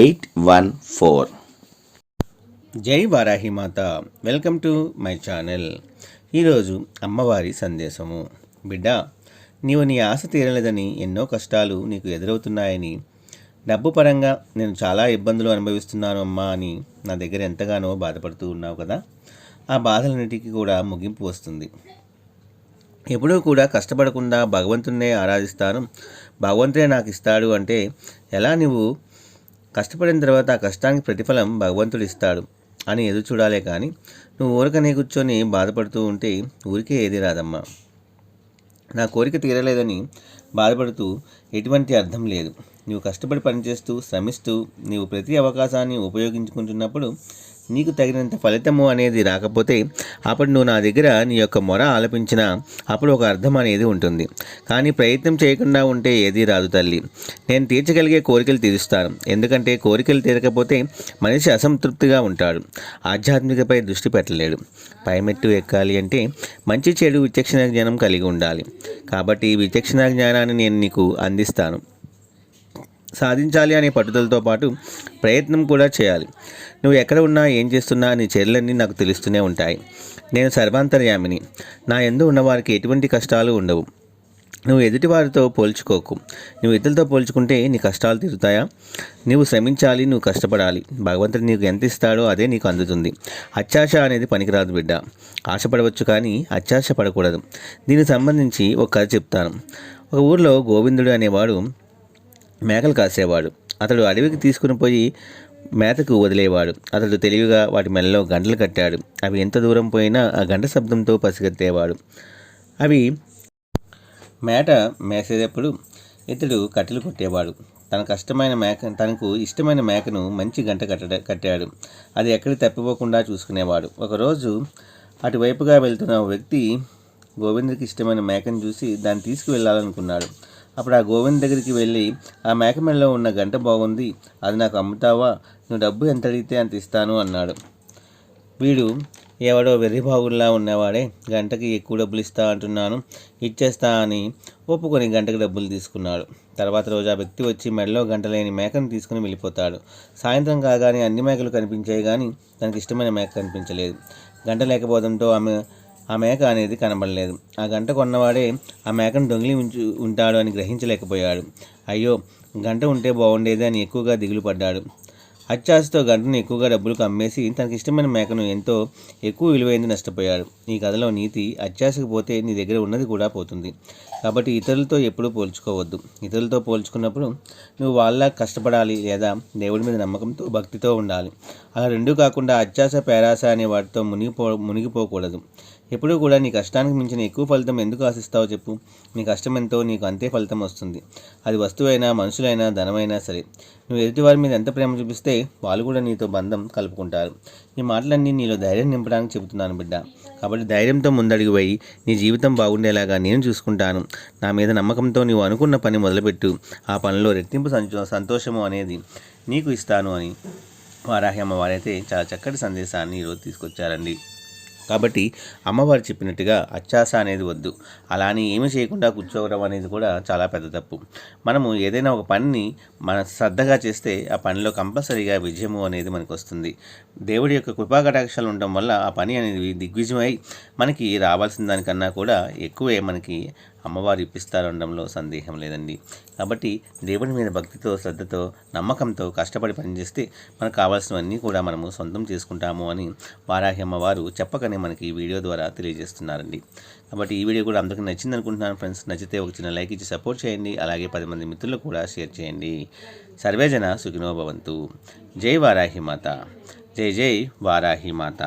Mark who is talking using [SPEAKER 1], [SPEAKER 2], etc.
[SPEAKER 1] eight one four
[SPEAKER 2] జై వారాహి మాత. Welcome to my channel ఈరోజు అమ్మవారి సందేశము. బిడ్డ నీవు నీ ఆశ తీరలేదని ఎన్నో కష్టాలు నీకు ఎదురవుతున్నాయని. డబ్బు పరంగా నేను చాలా ఇబ్బందులు అనుభవిస్తున్నాను అమ్మా అని నా దగ్గర ఎంతగానో బాధపడుతూ ఉన్నావు కదా? ఆ బాధలన్నిటికీ కూడా ముగింపు వస్తుంది. ఎప్పుడూ కూడా కష్టపడకుండా భగవంతున్నే ఆరాధిస్తాను. భగవంతుడే నాకు ఇస్తాడు అంటే ఎలా నువ్వు కష్టపడిన తర్వాత ఆ కష్టానికి ప్రతిఫలం భగవంతుడు ఇస్తాడు అని ఎదురు చూడాలే కానీ నువ్వు ఊరకనే కూర్చొని బాధపడుతూ ఉంటే ఊరికే ఏది రాదమ్మా. నా కోరిక తీరలేదని బాధపడుతూ ఎటువంటి అర్థం లేదు. నువ్వు కష్టపడి పనిచేస్తూ శ్రమిస్తూ నీవు ప్రతి అవకాశాన్ని ఉపయోగించుకుంటున్నప్పుడు నీకు తగినంత ఫలితము అనేది రాకపోతే అప్పుడు నువ్వు నా దగ్గర నీ యొక్క మొర ఆలపించిన అప్పుడు ఒక అర్థం అనేది ఉంటుంది. కానీ ప్రయత్నం చేయకుండా ఉంటే ఏదీ రాదు తల్లి. నేను తీర్చగలిగే కోరికలు తీరుస్తాను. ఎందుకంటే కోరికలు తీరకపోతే మనిషి అసంతృప్తిగా ఉంటాడు. ఆధ్యాత్మికపై దృష్టి పెట్టలేడు. పైమెట్టు ఎక్కాలి అంటే మంచి చెడు విచక్షణ జ్ఞానం కలిగి ఉండాలి. కాబట్టి ఈ విచక్షణ జ్ఞానాన్ని నేను నీకు అందిస్తాను. సాధించాలి అనే పట్టుదలతో పాటు ప్రయత్నం కూడా చేయాలి. నువ్వు ఎక్కడ ఉన్నా ఏం చేస్తున్నా నీ చర్యలన్నీ నాకు తెలుస్తూనే ఉంటాయి. నేను సర్వాంతర్యామిని. నా ఎందు ఉన్నవారికి ఎటువంటి కష్టాలు ఉండవు. నువ్వు ఎదుటివారితో పోల్చుకోకు. నువ్వు ఇతరులతో పోల్చుకుంటే నీ కష్టాలు తీరుతాయా? నువ్వు శ్రమించాలి నువ్వు కష్టపడాలి. భగవంతుడు నీకు ఎంత ఇస్తాడో అదే నీకు అందుతుంది. అత్యాశ అనేది పనికిరాదు బిడ్డ. ఆశపడవచ్చు కానీ అత్యాశ పడకూడదు దీనికి సంబంధించి ఒక కథ చెప్తాను. ఒక ఊర్లో గోవిందుడు అనేవాడు మేకలు కాసేవాడు. అతడు అడవికి తీసుకుని పోయి మేతకు వదిలేవాడు. అతడు తెలివిగా వాటి మెల్లలో గంటలు కట్టాడు. అవి ఎంత దూరం పోయినా ఆ గంట శబ్దంతో పసిగట్టేవాడు అవి మేట మేసేటప్పుడు ఇతడు కట్టెలు కొట్టేవాడు. తన కష్టమైన మేక తనకు ఇష్టమైన మేకను మంచి గంట కట్ట కట్టాడు. అది ఎక్కడ తప్పిపోకుండా చూసుకునేవాడు. ఒకరోజు అటువైపుగా వెళ్తున్న వ్యక్తి గోవిందకి ఇష్టమైన మేకను చూసి దాన్ని తీసుకువెళ్ళాలనుకున్నాడు. అప్పుడు ఆ గోవింద్ దగ్గరికి వెళ్ళి ఆ మేక మెడలో ఉన్న గంట బాగుంది. అది నాకు అమ్ముతావా? నువ్వు డబ్బు ఎంత అడిగితే అంత ఇస్తాను అన్నాడు. వీడు ఎవడో వెర్రిబాగుల్లా ఉన్నవాడే గంటకి ఎక్కువ డబ్బులు ఇస్తా అంటున్నాను. ఇచ్చేస్తా అని ఒప్పుకొని గంటకి డబ్బులు తీసుకున్నాడు. తర్వాత రోజు ఆ వ్యక్తి వచ్చి మెడలో గంట లేని మేకను తీసుకుని వెళ్ళిపోతాడు. సాయంత్రం కాగానే అన్ని మేకలు కనిపించాయి కానీ తనకి ఇష్టమైన మేక కనిపించలేదు. గంట లేకపోవడంతో ఆమె ఆ మేక అనేది కనబడలేదు. ఆ గంట కొన్నవాడే ఆ మేకను దొంగిలి ఉంచు ఉంటాడు అని గ్రహించలేకపోయాడు. అయ్యో గంట ఉంటే బాగుండేది అని ఎక్కువగా దిగులు పడ్డాడు. అత్యాశతో గంటను ఎక్కువగా డబ్బులకు అమ్మేసి తనకి ఇష్టమైన మేకను ఎంతో ఎక్కువ విలువైంది నష్టపోయాడు. ఈ కథలో నీతి అత్యాశకు పోతే నీ దగ్గర ఉన్నది కూడా పోతుంది. కాబట్టి ఇతరులతో ఎప్పుడూ పోల్చుకోవద్దు. ఇతరులతో పోల్చుకున్నప్పుడు నువ్వు వాళ్ళ కష్టపడాలి లేదా దేవుడి మీద నమ్మకంతో భక్తితో ఉండాలి. అలా రెండూ కాకుండా అత్యాశ పేరాశ అనే వాటితో మునిగిపో మునిగిపోకూడదు. ఎప్పుడూ కూడా నీ కష్టానికి మించిన ఎక్కువ ఫలితం ఎందుకు ఆశిస్తావో చెప్పు. నీ కష్టం ఎంతో నీకు అంతే ఫలితం వస్తుంది. అది వస్తువైనా మనుషులైనా ధనమైనా సరే. నువ్వు ఎదుటి వారి మీద ఎంత ప్రేమ చూపిస్తే వాళ్ళు కూడా నీతో బంధం కలుపుకుంటారు. ఈ మాటలన్నీ నీలో ధైర్యం నింపడానికి చెబుతున్నాను బిడ్డ. కాబట్టి ధైర్యంతో ముందడుగు పోయి నీ జీవితం బాగుండేలాగా నేను చూసుకుంటాను. నా మీద నమ్మకంతో నీవు అనుకున్న పని మొదలుపెట్టు. ఆ పనిలో రెట్టింపు సంతోషము అనేది నీకు ఇస్తాను అని వారాహి అమ్మవారైతే చాలా చక్కటి సందేశాన్ని ఈరోజు తీసుకొచ్చారండి. కాబట్టి అమ్మవారు చెప్పినట్టుగా అత్యాశ అనేది వద్దు. అలానే ఏమి చేయకుండా కూర్చోవడం అనేది కూడా చాలా పెద్ద తప్పు. మనము ఏదైనా ఒక పనిని మన శ్రద్ధగా చేస్తే ఆ పనిలో కంపల్సరీగా విజయము అనేది మనకు వస్తుంది దేవుడి యొక్క కృపా కటాక్షాలు ఉండడం వల్ల ఆ పని అనేది దిగ్విజయమై మనకి రావాల్సిన దానికన్నా కూడా ఎక్కువే మనకి అమ్మవారు ఇప్పిస్తారనడంలో సందేహం లేదండి. కాబట్టి దేవుడి మీద భక్తితో శ్రద్ధతో నమ్మకంతో కష్టపడి పనిచేస్తే మనకు కావాల్సినవన్నీ కూడా మనము సొంతం చేసుకుంటాము అని వారాహి అమ్మవారు చెప్పకనే మనకి ఈ వీడియో ద్వారా తెలియజేస్తున్నారండి. కాబట్టి ఈ వీడియో కూడా అందరికీ నచ్చింది అనుకుంటున్నాను ఫ్రెండ్స్. నచ్చితే ఒక చిన్న లైక్ ఇచ్చి సపోర్ట్ చేయండి. అలాగే పది మంది మిత్రులకు కూడా షేర్ చేయండి. సర్వేజన సుఖినో భవంతు జై వారాహి మాత. జై జై వారాహి మాత.